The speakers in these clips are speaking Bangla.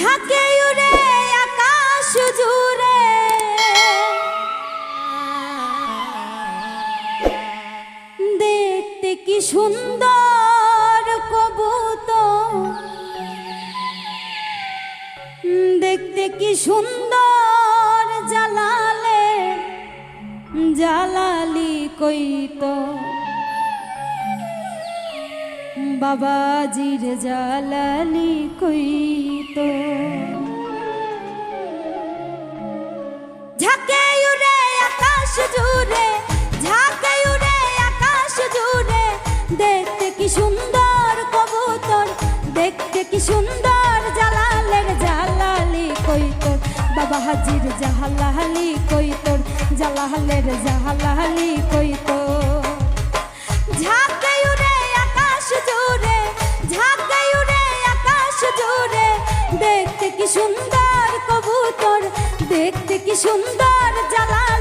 ঝাঁকে উড়ে, আকাশ জুড়ে দেখতে কি সুন্দর কবুতর। দেখতে কি সুন্দর জালালে, জালালি কইতো বাবাজির জালালি কইতো সুন্দর জালালের জালালি কই তোর বাবা হাজির জাহালালি কইতর জালালের জাহালালি কইতর ঝাঁকে উড়ে আকাশ জুড়ে, ঝাঁকে উড়ে আকাশ জুড়ে। দেখতে কি সুন্দর কবুতর, দেখতে কি সুন্দর জালালি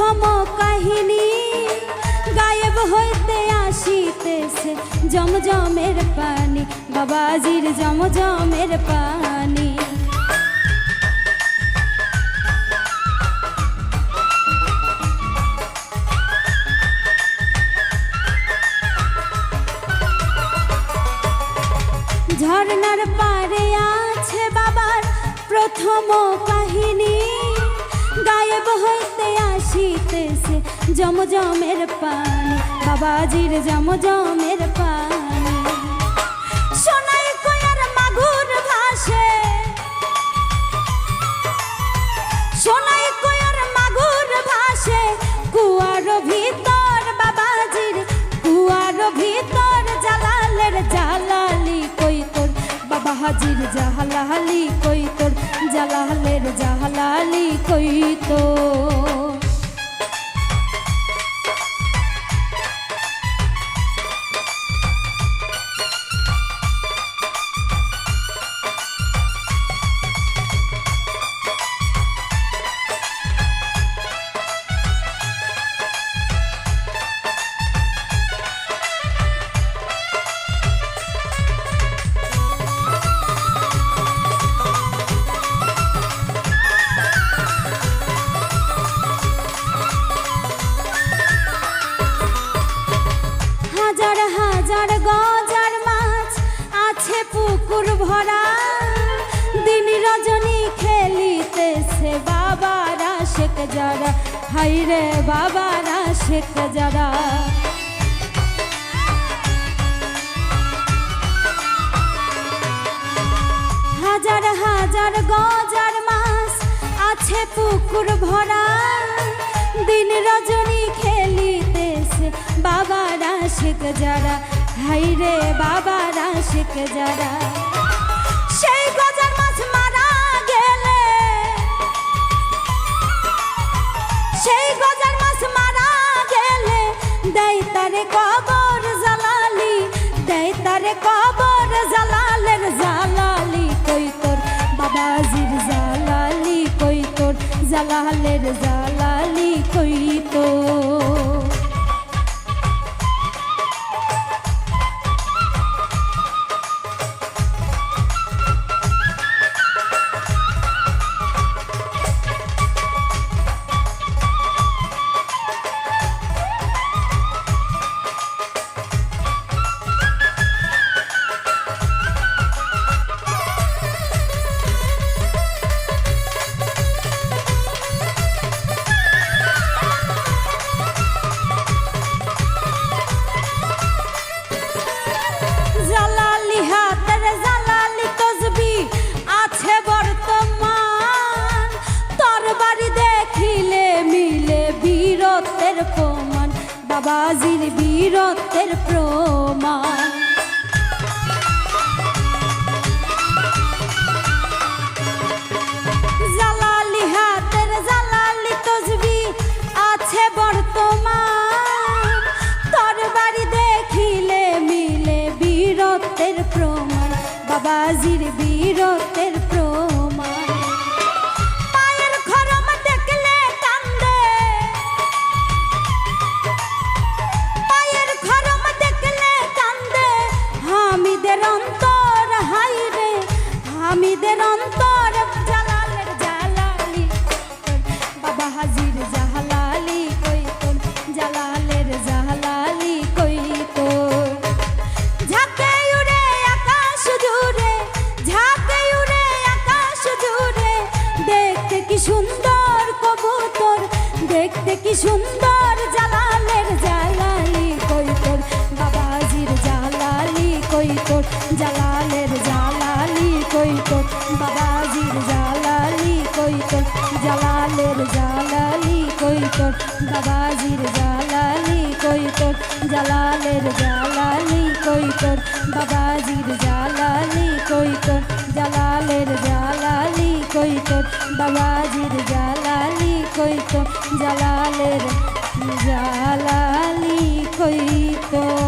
প্রথম কাহিনী গায়েব হইতে আসিতেছে জমজমের পানি, বাবাজির জমজমের পানি। ঝর্ণার পারে আছে বাবার প্রথম কাহিনী। গায়েব হইতে আসিতেছে জমজমের পানি। বাবাজির জমজমের পানি। সোনাই কয়ার মাগুর ভাসে। সোনাই কয়ার মাগুর ভাসে। কুয়ার ভিতর বাবাজির, কুয়ার ভিতর জালালের জালালি কইতর বাবা হাজির জাহালালি কইতর জালালের জাহালালি কইতর শেখ যারা। হাইরে বাবারা শেখ যারা। হাজার হাজার গজার মাছ আছে পুকুর ভরা। দিন রজনী খেলিতেছে বাবারা শেখ যারা। হাইরে বাবারা শেখ যারা। গজার মাছ মারা গেলে, দেয় তারে কবর জালালি, দেয় তারে কবর জালালের জালালি, কই তোর বাবাজির জালালের জালালি, কই তোর বীরত্বের প্রমাণ। জালালি তসবি আছে বর্তমান। তোর বাড়ি দেখিলে মিলে কি সুন্দর জালালের জালালি কই তোর বাবাজির জালালি কই তোর জালালের জালালি কই তোর বাবাজির জালালি কই তোর জালালের জালালি কই তোর বাবাজির জালালি কই তোর জালালের জালালি কই তোর বাবাজির জালালি কই তোর জালালের জালালি কই তোর বাবাজির জালালি কইতো জালালের জালালি কইতো।